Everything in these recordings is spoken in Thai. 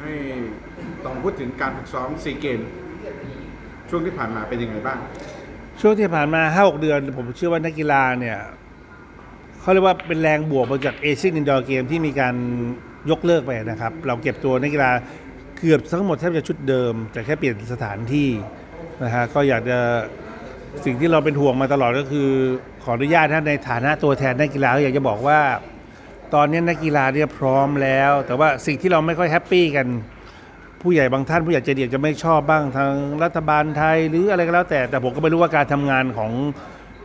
ให้ต้องพูดถึงการฝึกซ้อมซีเกม ช่วงที่ผ่านมาเป็นยังไงบ้าง ช่วงที่ผ่านมาห้าหกเดือน ผมเชื่อว่านักกีฬาเนี่ยเขาเรียกว่าเป็นแรงบวกมาจากเอเชียนอินดอร์เกมที่มีการยกเลิกไปนะครับ เราเก็บตัวนักกีฬาเกือบทั้งหมดแทบจะชุดเดิม แต่แค่เปลี่ยนสถานที่นะฮะก็อยากจะสิ่งที่เราเป็นห่วงมาตลอดก็คือ ขออนุญาตท่านในฐานะตัวแทนนักกีฬาอยากจะบอกว่า ตอนนี้นักกีฬาเนี่ยพร้อมแล้ว แต่ว่าสิ่งที่เราไม่ค่อยแฮปปี้กัน ผู้ใหญ่บางท่านผู้ใหญ่ใจเดีอาจจะไม่ชอบบ้างทางรัฐบาลไทยหรืออะไรก็แล้วแต่แต่ผมก็ไม่รู้ว่าการทำงานของ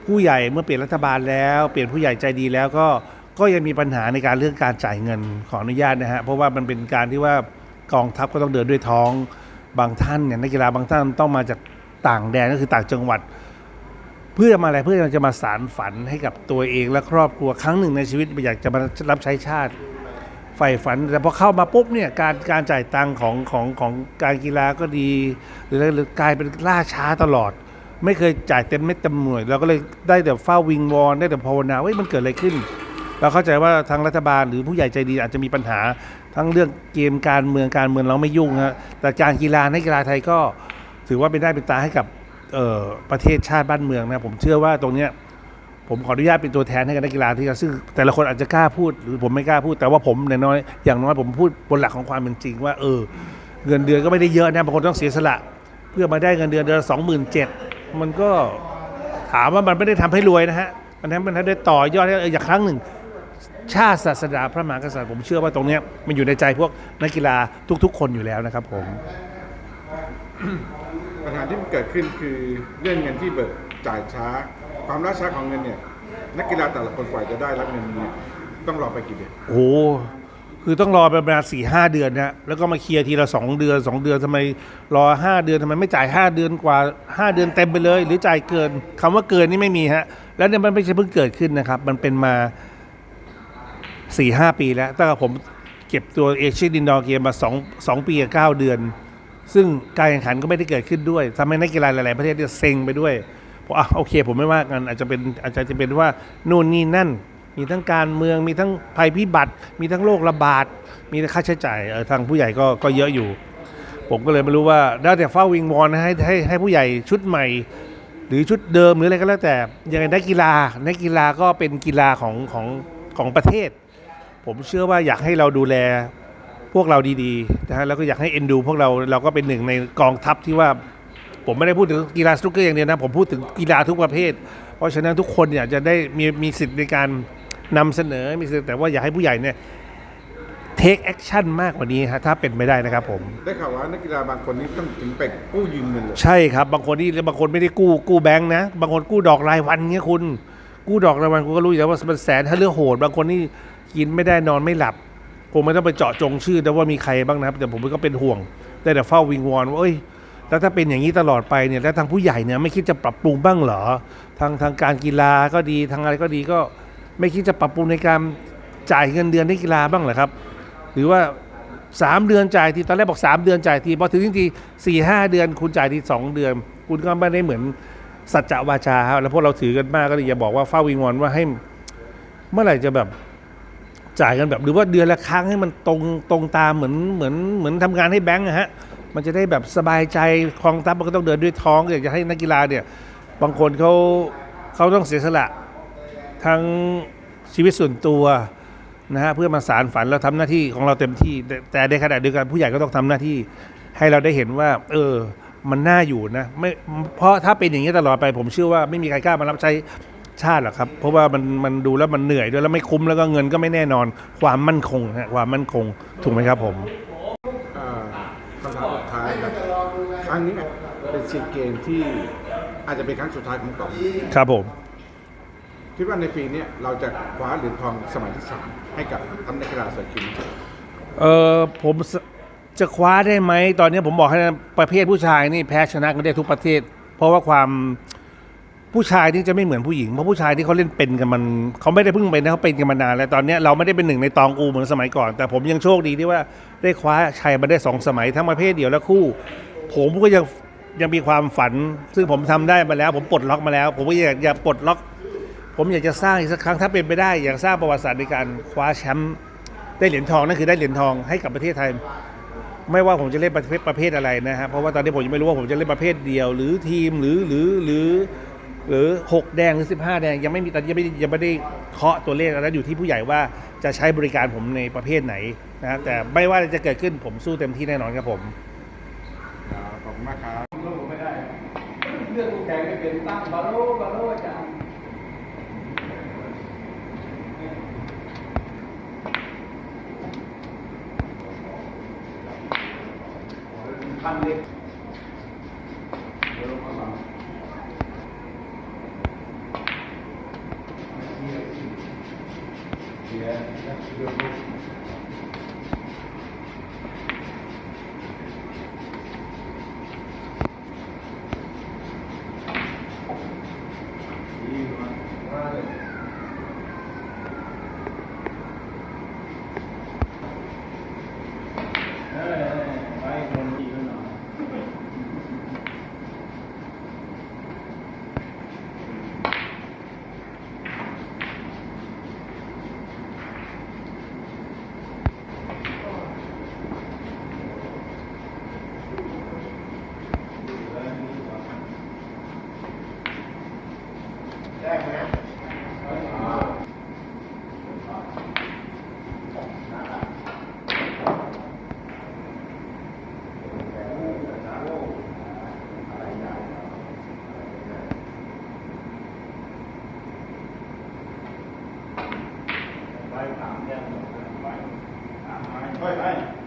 ผู้ใหญ่เมื่อเปลี่ยนรัฐบาลแล้ว เปลี่ยนผู้ใหญ่ใจดีแล้วก็ก็ยังมีปัญหาในการเรื่องการจ่ายเงินขออนุญาตนะฮะเพราะว่ามันเป็นการที่ว่ากองทัพก็ต้องเดินด้วยท้องบางท่านเนี่ยนักกีฬาบางท่านต้องมาจากต่างแดนก็คือต่างจังหวัด เพื่อมาอะไรเพื่อจะมาสารฝันให้กับตัวเองและครอบครัวครั้งหนึ่งในชีวิตอยากจะมารับใช้ชาติใฝ่ฝัน แต่พอเข้ามาปุ๊บเนี่ยการการจ่ายตังค์ของของของการกีฬาก็ดีหรือหรือกลายเป็นล่าช้าตลอด ไม่เคยจ่ายเต็มเม็ดเต็มหน่วยเราก็เลยได้แต่เฝ้าวิงวอนได้แต่ภาวนาว่ามันเกิดอะไรขึ้น เราเข้าใจว่าทางรัฐบาลหรือผู้ใหญ่ใจดีอาจจะมีปัญหา ทั้งเรื่องเกมการเมืองการเมืองเราไม่ยุ่งฮะแต่การกีฬาในกกีฬาไทยก็ถือว่าเป็นได้เป็นตาให้กับ ประเทศชาติบ้านเมืองนะผมเชื่อว่าตรงเนี้ยผมขออนุญาตเป็นตัวแทนให้กับนักกีฬาที่ซึ่งแต่ละคนอาจจะกล้าพูดหรือผมไม่กล้าพูดแต่ว่าผมเนี่ยน้อยอย่างน้อยผมพูดบนหลักของความเป็นจริงว่าเออเงินเดือนก็ไม่ได้เยอะนะบางคนต้องเสียสละ เพื่อมาได้เงินเดือนเดือนสองหมื่นเจ็ดมันก็ถามว่ามันไม่ได้ทำให้รวยนะฮะมันทำมันทำได้ต่อยอดให้เออย่างครั้งหนึ่ง ชาติศาสนาพระมหากษัตริย์ผมเชื่อว่าตรงเนี้ยมันอยู่ในใจพวกนักกีฬาทุก ๆ คนอยู่แล้วนะครับผม ญหาที่มันเกิดขึ้นคือเรื่องเงินที่เบิกจ่ายช้า ความล่าช้าของเงินเนี่ยนักกีฬาแต่ละคนกว่าจะได้รับเงินเนี่ยต้องรอไปกี่เดือนโอ้ คือต้องรอไปประมาณสี่ห้าเดือนนะแล้วก็มาเคลียร์ทีละสองเดือนสองเดือนทำไมรอห้าเดือนทำไมไม่จ่ายห้าเดือนกว่าห้าเดือนเต็มไปเลย หรือจ่ายเกินคำว่าเกินนี่ไม่มีฮะ แล้วเนี่ยมันไม่ใช่เพิ่งเกิดขึ้นนะครับ มันเป็นมาสี่ห้าปีแล้วตั้งแต่ผมเก็บตัวเอเชียดินดอร์เกมมาสองสองปีกับเก้าเดือน ซึ่งการแข่งขันก็ไม่ได้เกิดขึ้นด้วยทำให้นักกีฬาหลาย ๆ ประเทศเนี่ยเซ็งไปด้วยผมอะโอเค ผมไม่ว่ากันอาจจะเป็นอาจจะเป็นว่านู่นนี่นั่น มีทั้งการเมืองมีทั้งภัยพิบัติ มีทั้งโรคระบาด มีทั้งค่าใช้จ่ายเออทางผู้ใหญ่ก็ก็เยอะอยู่ ผมก็เลยไม่รู้ว่าได้แต่เฝ้าวิงวอนให้ให้ให้ผู้ใหญ่ชุดใหม่ หรือชุดเดิมหรืออะไรก็แล้วแต่ยังไงนักกีฬานักกีฬาก็เป็นกีฬาของของของประเทศ ผมเชื่อว่าอยากให้เราดูแล พวกเราดีๆนะฮะแล้วก็อยากให้เอ็นดูพวกเราเราก็เป็นหนึ่งในกองทัพที่ว่าผมไม่ได้พูดถึงกีฬาสนุกเกอร์อย่างเดียวนะ ผมพูดถึงกีฬาทุกประเภท เพราะฉะนั้นทุกคนเนี่ยจะได้มีมีสิทธิ์ในการนำเสนอมีสิทธิ์แต่ว่าอยากให้ผู้ใหญ่เนี่ย take action มากกว่านี้ฮะถ้าเป็นไม่ได้นะครับผม ได้ข่าวว่านักกีฬาบางคนนี่ต้องถึงไปกู้ยืมเงินเลยใช่ครับ บางคนนี่บางคนไม่ได้กู้กู้แบงค์นะ บางคนกู้ดอกรายวันเงี้ยคุณ กู้ดอกรายวันคุณก็รู้อยู่แล้วว่ามันแสนถ้าเรื่องโหด บางคนนี่กินไม่ได้นอนไม่หลับ ผมไม่ต้องไปเจาะจงชื่อแต่ว่ามีใครบ้างนะครับ แต่ผมก็เป็นห่วง ได้แต่เฝ้าวิงวอนว่าเอ้ยแล้วถ้าเป็นอย่างนี้ตลอดไปเนี่ยแล้วทางผู้ใหญ่เนี่ยไม่คิดจะปรับปรุงบ้างเหรอ ทางทางการกีฬาก็ดีทางอะไรก็ดีก็ไม่คิดจะปรับปรุงในการจ่ายเงินเดือนให้กีฬาบ้างเหรอครับ หรือว่า 3 เดือนจ่ายทีตอนแรกบอก 3 เดือนจ่ายทีพอถึงจริงๆสี่ห้าเดือนคุณจ่ายที2 เดือน คุณก็ไม่ได้เหมือนสัจจะวาจาครับแล้วพวกเราถือกันมากก็เลยอย่าบอกว่าเฝ้าวิงวอนว่าให้เมื่อไหร่จะแบบ จ่ายกันแบบหรือว่าเดือนละครั้งให้มันตรงตรงตามเหมือนเหมือนเหมือนทำงานให้แบงก์อะฮะมันจะได้แบบสบายใจคลองทัพมันก็ต้องเดินด้วยท้องอยากจะให้นักกีฬาเนี่ยบางคนเขาเขาต้องเสียสละทั้งชีวิตส่วนตัวนะฮะเพื่อมาสารฝันเราทำหน้าที่ของเราเต็มที่แต่แต่ในขณะเดียวกันผู้ใหญ่ก็ต้องทำหน้าที่ ให้เราได้เห็นว่า เออมันน่าอยู่นะไม่เพราะถ้าเป็นอย่างนี้ตลอดไปผมเชื่อว่าไม่มีใครกล้ามารับใช้ ชาติหรอกครับ เพราะว่ามันมันดูแล้วมันเหนื่อยด้วยแล้วไม่คุ้มแล้วก็เงินก็ไม่แน่นอน ความมั่นคงฮะความมั่นคงถูกไหมครับผม เอ่อคำถามสุดท้ายครับครั้งนี้เป็นซีเกมที่อาจจะเป็นครั้งสุดท้ายของต่อมครับผม คิดว่าในปีเนี้ยเราจะคว้าเหรียญทองสมัยที่สามให้กับทัพนักกีฬาสวยคิมเออผมสจะคว้าได้ไหม ตอนนี้ผมบอกให้นะประเภทผู้ชายนี่แพ้ชนะกันได้ทุกประเทศ เพราะว่าความ ผู้ชายนี่จะไม่เหมือนผู้หญิงเพราะผู้ชายที่เขาเล่นเป็นกันมันเขาไม่ได้เพิ่งเป็นนะเขาเป็นกันมานานแล้วตอนนี้เราไม่ได้เป็นหนึ่งในตองอูเหมือนสมัยก่อน แต่ผมยังโชคดีที่ว่าได้คว้าชัยมาได้สองสมัยทั้งประเภทเดียวและคู่ ผมก็ยังยังมีความฝัน ซึ่งผมทำได้มาแล้ว ผมปลดล็อกมาแล้ว ผมก็อยากอยากปลดล็อก ผมอยากจะสร้างอีกสักครั้งถ้าเป็นไปได้ อยากสร้างประวัติศาสตร์ในการคว้าแชมป์ได้เหรียญทองนั่นคือได้เหรียญทองให้กับประเทศไทย ไม่ว่าผมจะเล่นประเภทประเภทอะไรนะฮะเพราะว่าตอนนี้ผมยังไม่รู้ว่าผมจะเล่นประเภทเดียว หรือทีมหรือหรือหรือ หรือ 6 แดงหรือ 15 แดงยังไม่มีตอนยังไม่ยังไม่ได้เคาะตัวเลขแล้วอยู่ที่ผู้ใหญ่ว่าจะใช้บริการผมในประเภทไหนนะฮะแต่ไม่ว่าจะเกิดขึ้นผมสู้เต็มที่แน่นอนครับผมขอบคุณมากครับลูกไม่ได้ เรื่องลูกแข่งไม่เป็นตั้งบาโลบาโลจารย์พันเล็กเดี๋ยวลงมาฟังเสี ยเรื่องลูก ดีมากมากเลยเออไปคนดีกันหน่อยได้ไหม ไปถามยังไปถามไปไป